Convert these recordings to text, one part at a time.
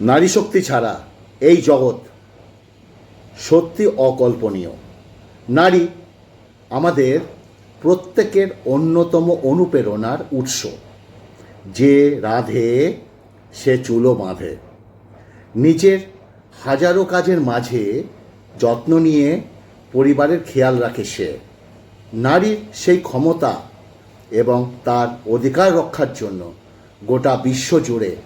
নারী শক্তি ছাড়া এই জগৎ সত্যি অকল্পনীয়। নারী আমাদের প্রত্যেকের অন্যতম অনুপ্রেরণার উৎস। যে রাধে, সে চুলো বাঁধে। নিজের হাজারো কাজের মাঝে যত্ন নিয়ে পরিবারের খেয়াল রাখে সে। নারীর সেই ক্ষমতা এবং তার অধিকার রক্ষার জন্য গোটা বিশ্ব জুড়ে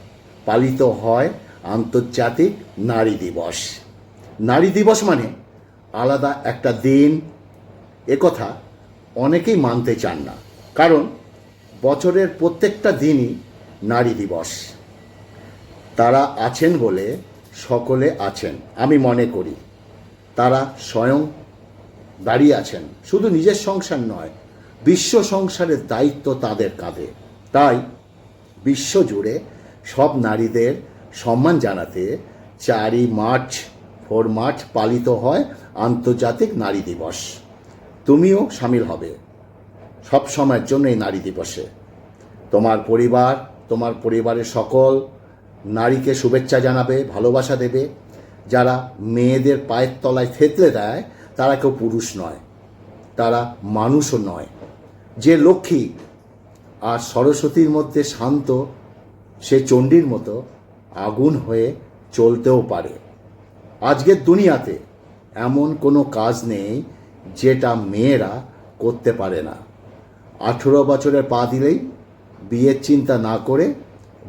পালিত হয় আন্তর্জাতিক নারী দিবস। নারী দিবস মানে আলাদা একটা দিন। একথা অনেকেই মানতে চান না, কারণ বছরের প্রত্যেকটা দিনই নারী দিবস। তারা আছেন বলে সকলে আছেন, আমি মনে করি। তারা স্বয়ং দাঁড়িয়ে আছেন, শুধু নিজের সংসার নয়, বিশ্ব সংসারের দায়িত্ব তাদের কাঁধে। তাই বিশ্ব জুড়ে সব নারীদের সম্মান জানাতে চারই মার্চ, ফোর মার্চ পালিত হয় আন্তর্জাতিক নারী দিবস। তুমিও সামিল হবে সব সময়ের জন্য এই নারী দিবসে। তোমার পরিবার, তোমার পরিবারের সকল নারীকে শুভেচ্ছা জানাবে, ভালোবাসা দেবে। যারা মেয়েদের পায়ের তলায় থেতলে দেয়, তারা কেউ পুরুষ নয়, তারা মানুষও নয়। যে লক্ষ্মী আর সরস্বতীর মধ্যে শান্ত, সে চণ্ডীর মতো আগুন হয়ে চলতেও পারে। আজকের দুনিয়াতে এমন কোনো কাজ নেই যেটা মেয়েরা করতে পারে না। আঠেরো বছরের পা দিলেই বিয়ের চিন্তা না করে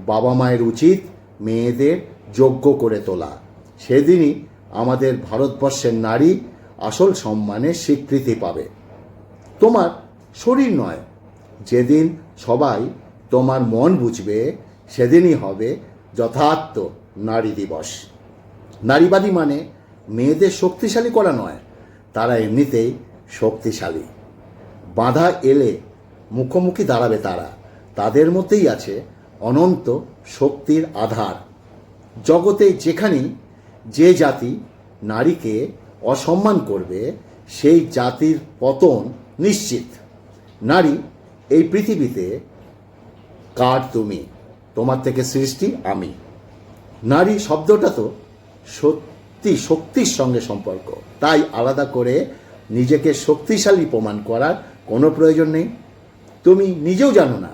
বাবা মায়ের উচিত মেয়েদের যোগ্য করে তোলা। সেদিনই আমাদের ভারতবর্ষের নারী আসল সম্মানের স্বীকৃতি পাবে। তোমার শরীর নয়। যেদিন সবাই তোমার মন বুঝবে, সেদিনই হবে যথার্থ নারী দিবস। নারীবাদী মানে মেয়েদের শক্তিশালী করা নয়, তারা এমনিতেই শক্তিশালী। বাধা এলে মুখোমুখি দাঁড়াবে তারা, তাদের মধ্যেই আছে অনন্ত শক্তির আধার। জগতে যেখানেই যে জাতি নারীকে অসম্মান করবে, সেই জাতির পতন নিশ্চিত। নারী, এই পৃথিবীতে কার তুমি? তোমার থেকে সৃষ্টি আমি। নারী শব্দটা তো সত্যি শক্তির সঙ্গে সম্পর্ক। তাই আলাদা করে নিজেকে শক্তিশালী প্রমাণ করার কোনো প্রয়োজন নেই। তুমি নিজেও জানো না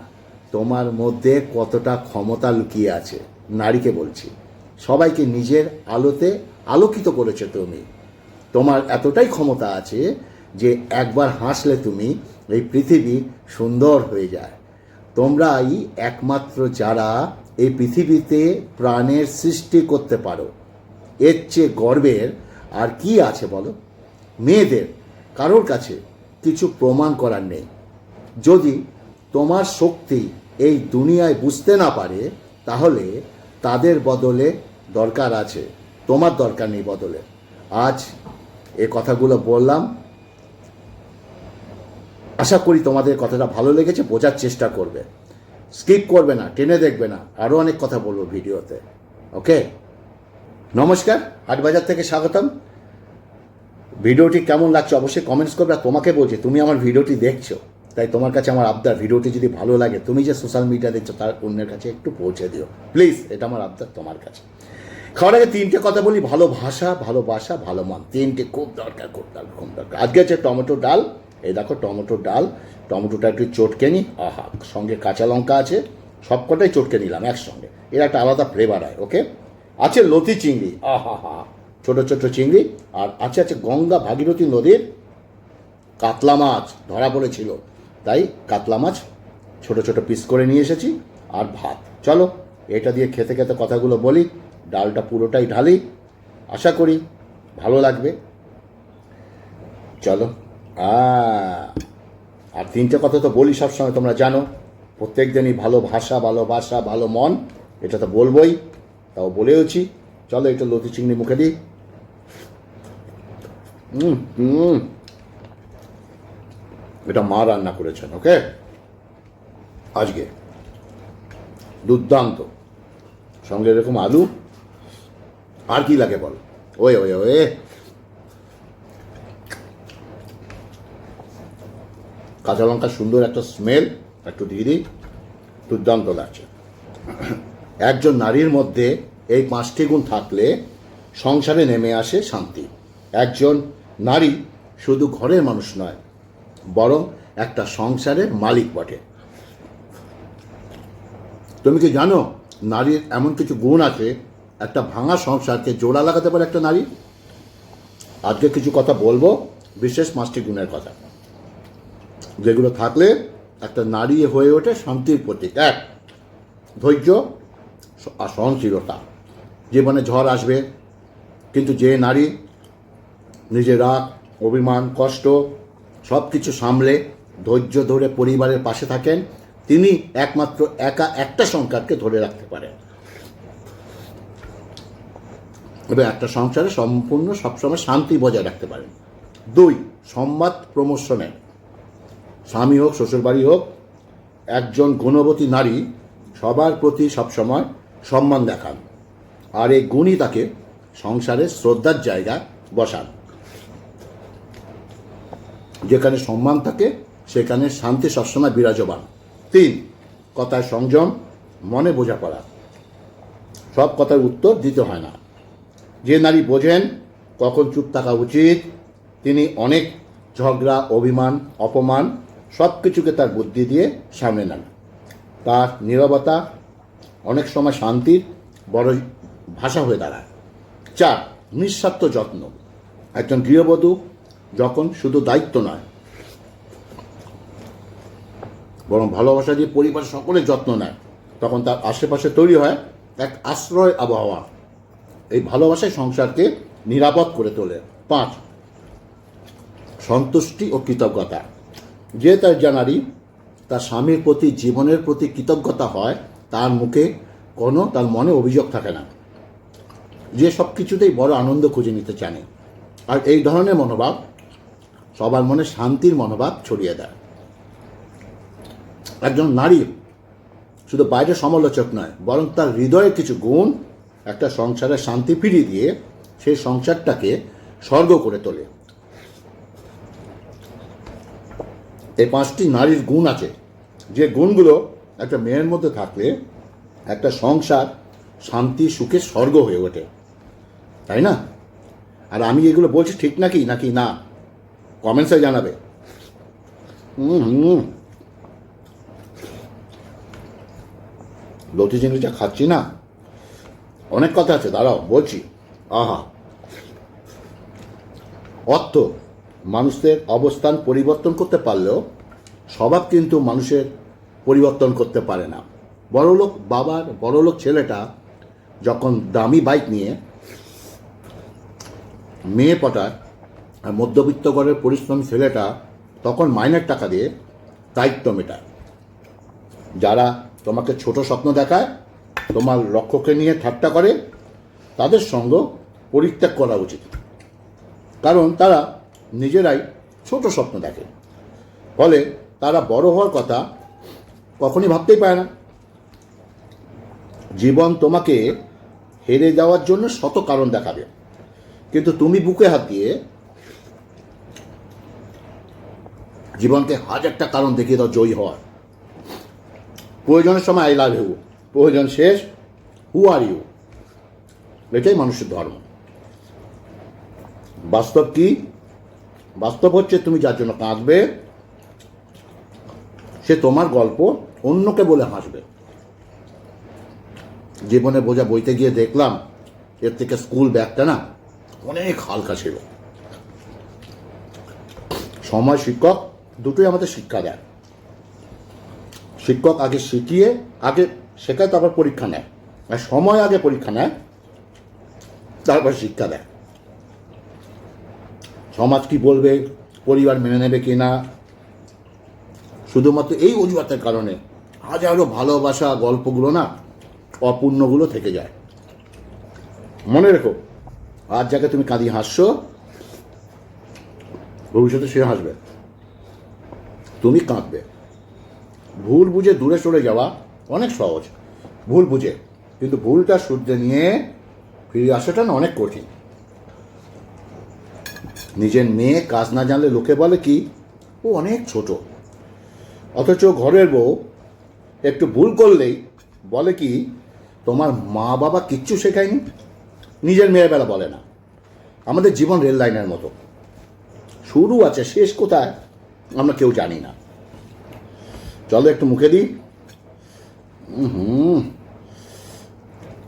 তোমার মধ্যে কতটা ক্ষমতা লুকিয়ে আছে, নারীকে বলছি। সবাইকে নিজের আলোতে আলোকিত করেছ তুমি। তোমার এতটাই ক্ষমতা আছে যে একবার হাসলে তুমি এই পৃথিবী সুন্দর হয়ে যায়। তোমরাই একমাত্র যারা এই পৃথিবীতে প্রাণের সৃষ্টি করতে পারো। এর চেয়ে গর্বের আর কি আছে বলো? মেয়েদের, কারোর কাছে কিছু প্রমাণ করার নেই। যদি তোমার শক্তি এই দুনিয়ায় বুঝতে না পারে, তাহলে তাদের বদলে দরকার আছে। তোমার দরকার নেই বদলে। আজ এ কথাগুলো বললাম। আশা করি তোমাদের কথাটা ভালো লেগেছে, বোঝার চেষ্টা করবে। স্কিপ করবে না, টেনে দেখবে না। আরও অনেক কথা বলব ভিডিওতে। ওকে? নমস্কার, হাটবাজার থেকে স্বাগতম। ভিডিওটি কেমন লাগছে অবশ্যই কমেন্টস করবে আর তোমাকে বলছি, তুমি আমার ভিডিওটি দেখছ, তাই তোমার কাছে আমার আবদার। ভিডিওটি যদি ভালো লাগে, তুমি যে সোশ্যাল মিডিয়া দেখছ, তার অন্যের কাছে একটু পৌঁছে দিও। প্লিজ এটা আমার আবদার তোমার কাছে। খাওয়ার আগে তিনটে কথা বলি, ভালো ভাষা ভালোবাসা ভালো মান। তিনটে খুব দরকার খুব দরকার খুব দরকার। আজকে হচ্ছে টমেটো ডাল এই দেখো টমেটো ডাল, টমেটোটা একটু চটকে নিই আহা, সঙ্গে কাঁচা লঙ্কা আছে, সবকটাই চটকে নিলাম একসঙ্গে। এর একটা আলাদা ফ্লেভার হয় ওকে আছে লতি চিংড়ি, আহা, হা ছোটো ছোটো চিংড়ি, আর আছে আছে গঙ্গা ভাগীরথী নদীর কাতলা মাছ, ধরা পড়েছিল। তাই কাতলা মাছ ছোট ছোট পিস করে নিয়ে এসেছি, আর ভাত। চলো, এটা দিয়ে খেতে খেতে কথাগুলো বলি, ডালটা পুরোটাই ঢালি। আশা করি ভালো লাগবে। চলো। আহ, আর তিনটে কথা তো বলি সবসময় তোমরা জানো। প্রত্যেক দিনই ভালো ভাষা ভালো ভাষা ভালো মন এটা তো বলবোই তাও বলেওছি। চলো একটু লতি চিংড়ি মুখে দিই। হুম এটা মা রান্না করেছেন ওকে? আজকে। দুর্দান্ত। সঙ্গে এরকম আলু। আর কি লাগে বল? Way way way. কাঁচা লঙ্কার সুন্দর একটা স্মেল একটু দিয়ে দিই, দুর্দান্ত লাগছে। একজন নারীর মধ্যে এই পাঁচটি গুণ থাকলে সংসারে নেমে আসে শান্তি। একজন নারী শুধু ঘরের মানুষ নয়, বরং একটা সংসারের মালিক বটে। তুমি কি জানো, নারীর এমন কিছু গুণ আছে, একটা ভাঙা সংসারকে জোড়া লাগাতে পারে একটা নারী? আজকে কিছু কথা বলব, বিশেষ পাঁচটি গুণের কথা। যেগুলো থাকলে একটা নারী হয়ে ওঠে শান্তির প্রতীক। এক, ধৈর্য আর সহনশীলতা। জীবনে ঝড় আসবে, কিন্তু যে নারী নিজের রাগ, অভিমান, কষ্ট সব কিছু সামলে ধৈর্য ধরে পরিবারের পাশে থাকেন, তিনি একমাত্র একা একটা সংসারকে ধরে রাখতে পারেন। এবং একটা সংসারে সম্পূর্ণ সবসময় শান্তি বজায় রাখতে পারেন। দুই সম্বাদ প্রমোশনের স্বামী হোক শ্বশুরবাড়ি হোক, একজন গুণবতী নারী সবার প্রতি সবসময় সম্মান দেখান আর এই গুণই তাকে সংসারে শ্রদ্ধার জায়গা বসান। যেখানে সম্মান থাকে, সেখানে শান্তি সবসময় বিরাজমান। তিন কথায় সংযম, মনে বোঝাপড়া। সব কথার উত্তর দিতে হয় না। যে নারী বোঝেন কখন চুপ থাকা উচিত, তিনি অনেক ঝগড়া, অভিমান, অপমান সব কিছুকে তার বুদ্ধি দিয়ে সামনে নেন। তার নীরবতা অনেক সময় শান্তির বড় ভাষা হয়ে দাঁড়ায়। চার, নিঃস্বার্থ যত্ন। একজন গৃহবধূ যখন শুধু দায়িত্ব নয়, বরং ভালোবাসা দিয়ে পরিবার সকলের যত্ন নেয়, তখন তার আশেপাশে তৈরি হয় এক আশ্রয় আবহাওয়া। এই ভালোবাসায় সংসারকে নিরাপদ করে তোলে। পাঁচ, সন্তুষ্টি ও কৃতজ্ঞতা। যে তার জানারি, তার স্বামীর প্রতি, জীবনের প্রতি কৃতজ্ঞতা হয়, তার মুখে কোনো, তার মনে অভিযোগ থাকে না। যে সব কিছুতেই বড় আনন্দ খুঁজে নিতে জানে। আর এই ধরনের মনোভাব সবার মনে শান্তির মনোভাব ছড়িয়ে দেয়। একজন নারী শুধু বাইরে সমালোচক নয়, বরং তার হৃদয়ের কিছু গুণ একটা সংসারে শান্তি ফিরিয়ে দিয়ে সেই সংসারটাকে স্বর্গ করে তোলে। এই পাঁচটি নারীর গুণ আছে। যে গুণগুলো একটা মেয়ের মধ্যে থাকলে একটা সংসার শান্তি, সুখে, স্বর্গ হয়ে ওঠে। তাই না? আর আমি এগুলো বলছি ঠিক নাকি নাকি না? কমেন্টসে জানাবে। হুম লতি চিংড়ি খাচ্ছি না? অনেক কথা আছে, দাঁড়াও, বলছি। আহা। অর্থ। মানুষের অবস্থান পরিবর্তন করতে পারলেও স্বভাব কিন্তু মানুষের পরিবর্তন করতে পারে না। বড়লোক বাবার বড়লোক ছেলেটা যখন দামি বাইক নিয়ে মেয়ে পটায় আর মধ্যবিত্ত ঘরের পরিশ্রমী ছেলেটা তখন মাইনের টাকা দিয়ে দায়িত্ব মেটায়। যারা তোমাকে ছোট স্বপ্ন দেখায়, তোমার লক্ষ্যকে নিয়ে ঠাট্টা করে, তাদের সঙ্গ পরিত্যাগ করা উচিত। কারণ তারা নিজেরাই ছোট স্বপ্ন দেখে। ফলে তারা বড় হওয়ার কথা কখনই ভাবতেই পারে না। জীবন তোমাকে হেরে যাওয়ার জন্য শত কারণ দেখাবে। কিন্তু তুমি বুকে হাত দিয়ে জীবনকে হাজারটা কারণ দেখিয়ে দাও জয়ী হওয়ার। প্রয়োজনের সময় আই লাভ ইউ। প্রয়োজন শেষ, হু আর ইউ। এটাই মানুষের ধর্ম। বাস্তব কি? বাস্তব হচ্ছে তুমি যার জন্য কাঁদবে, সে তোমার গল্প অন্যকে বলে হাসবে। জীবনে বোঝা বইতে গিয়ে দেখলাম, এর থেকে স্কুল ব্যাগটা না অনেক হালকা ছিল। সময় শিক্ষক দুটোই আমাদের শিক্ষা দেয়। শিক্ষক আগে শিখিয়ে, আগে শেখায়, তারপর পরীক্ষা নেয়। আর সময় আগে পরীক্ষা নেয়, তারপর শিক্ষা দেয়। সমাজ কি বলবে, পরিবার মেনে নেবে কি না? শুধুমাত্র এই অজুহাতের কারণে হাজারো ভালোবাসা গল্পগুলো না অপূর্ণগুলো থেকে যায়। মনে রেখো, আজ যাকে তুমি কাঁদিয়ে হাসছো, ভবিষ্যতে সে হাসবে। তুমি কাঁদবে। ভুল বুঝে দূরে সরে যাওয়া অনেক সহজ। ভুল বুঝে, কিন্তু ভুলটা শুদ্ধে নিয়ে ফিরে আসাটা না অনেক কঠিন। নিজের মেয়ে কাজ না জানলে লোকে বলে কি, ও অনেক ছোট। অথচ ঘরের বউ একটু ভুল করলেই বলে কি, তোমার মা বাবা কিচ্ছু শেখায়নি? নিজের মেয়ের বেলা বলে না। আমাদের জীবন রেল লাইনের মতো। শুরু আছে, শেষ কোথায়, আমরা কেউ জানি না। চলো একটু মুখে দিই। হুম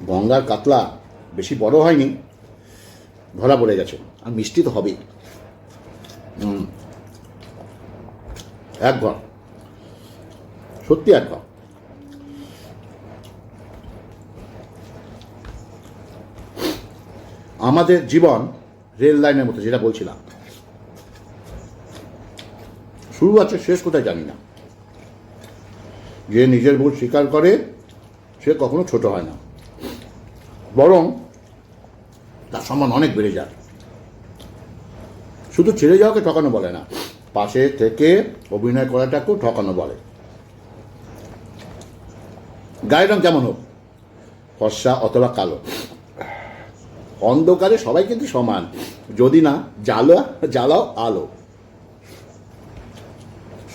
গঙ্গার কাতলা বেশি বড় হয়নি, ধরা পড়ে গেছে। আর মিষ্টি তো হবেই। এক ঘর। সত্যি এক ঘর। আমাদের জীবন রেল লাইনের মতো, যেটা বলছিলাম। শুরু আছে, শেষ কোথায় জানি না। যে নিজের ভুল স্বীকার করে, সে কখনো ছোট হয় না। বরং তার সম্মান অনেক বেড়ে যায়। শুধু ছেড়ে যাওয়াকে ঠকানো বলে না, পাশে থেকে অভিনয় করাটাকেও ঠকানো বলে। গায়ের রং যেমন হোক, ফর্সা অথবা কালো। অন্ধকারে সবাই কিন্তু সমান, যদি না জ্বালা, জ্বালাও আলো।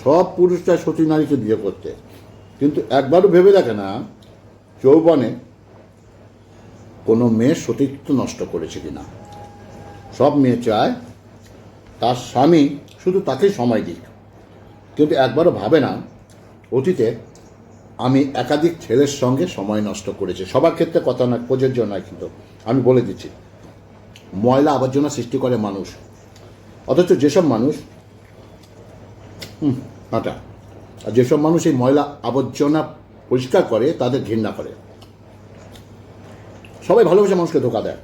সব পুরুষরা সতী নারীকে বিয়ে করতে। কিন্তু একবারও ভেবে দেখে না, যৌবনে কোনো মেয়ের সতীত্ব নষ্ট করেছে কিনা। সব মেয়ে চায় তার স্বামী শুধু তাকেই সময় দিক। কিন্তু একবারও ভাবে না, অতীতে আমি একাধিক ছেলের সঙ্গে সময় নষ্ট করেছি। সবার ক্ষেত্রে কথা নয়, প্রযোজ্য নয় কিন্তু আমি বলে দিচ্ছি, ময়লা আবর্জনা সৃষ্টি করে মানুষ। অথচ যেসব মানুষ আটা। আর যেসব মানুষ এই ময়লা আবর্জনা পরিষ্কার করে, তাদের ঘৃণা করে। সবাই ভালোবাসা মানুষকে ধোকা দেয়।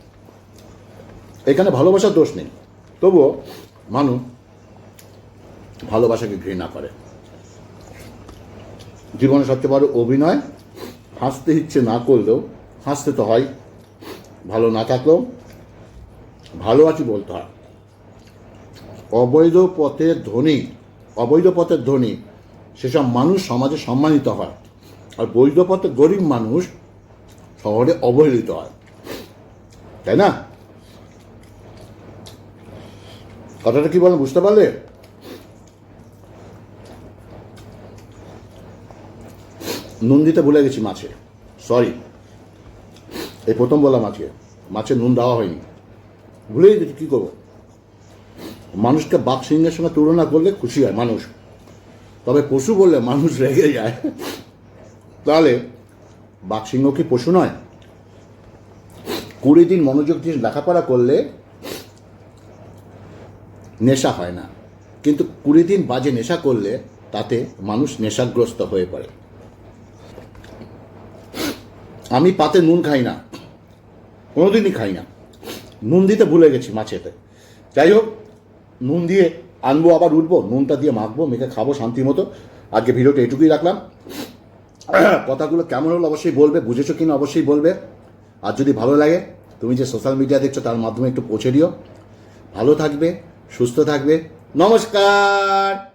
এখানে ভালোবাসার দোষ নেই। তবুও মানুষ ভালোবাসাকে ঘৃণা করে। জীবনে সবচেয়ে বড় অভিনয়, হাসতে ইচ্ছে না করলেও, হাসতে তো হয়। ভালো না থাকলেও ভালো আছি বলতে হয়। অবৈধ পথের ধনী, অবৈধ পথের ধনী, সেসব মানুষ সমাজে সম্মানিত হয়। আর বৈধ পথে গরিব মানুষ শহরে অবহেলিত হয়। তাই না? কথাটা কি বলেন, বুঝতে পারলে? নুন দিতে ভুলে গেছি মাছে। সরি এই প্রথম বললাম আজকে মাছে নুন দেওয়া হয়নি। ভুলেই গেছি, কী করব? মানুষকে বাঘ সিংহের সঙ্গে তুলনা করলে খুশি হয় মানুষ। তবে পশু বললে মানুষ রেগে যায়। তাহলে বাঘ সিংহ কি পশু নয়? কুড়ি দিন মনোযোগ দিয়ে লেখাপড়া করলে নেশা হয় না। কিন্তু কুড়ি দিন বাজে নেশা করলে তাতে মানুষ নেশাগ্রস্ত হয়ে পড়ে। আমি পাতে নুন খাই না, কোনোদিনই খাই না। নুন দিতে ভুলে গেছি মাছেতে। যাই হোক, নুন দিয়ে আনব, আবার উঠবো, নুনটা দিয়ে মাখবো, মেখে খাব শান্তি মতো। আজকে ভিডিওটা এটুকুই রাখলাম। কথাগুলো কেমন হলো অবশ্যই বলবে, বুঝেছ কিনা অবশ্যই বলবে। আর যদি ভালো লাগে, তুমি যে সোশ্যাল মিডিয়া দেখছ, তার মাধ্যমে একটু পৌঁছে দিও। ভালো থাকবে সুস্থ থাকবে। নমস্কার!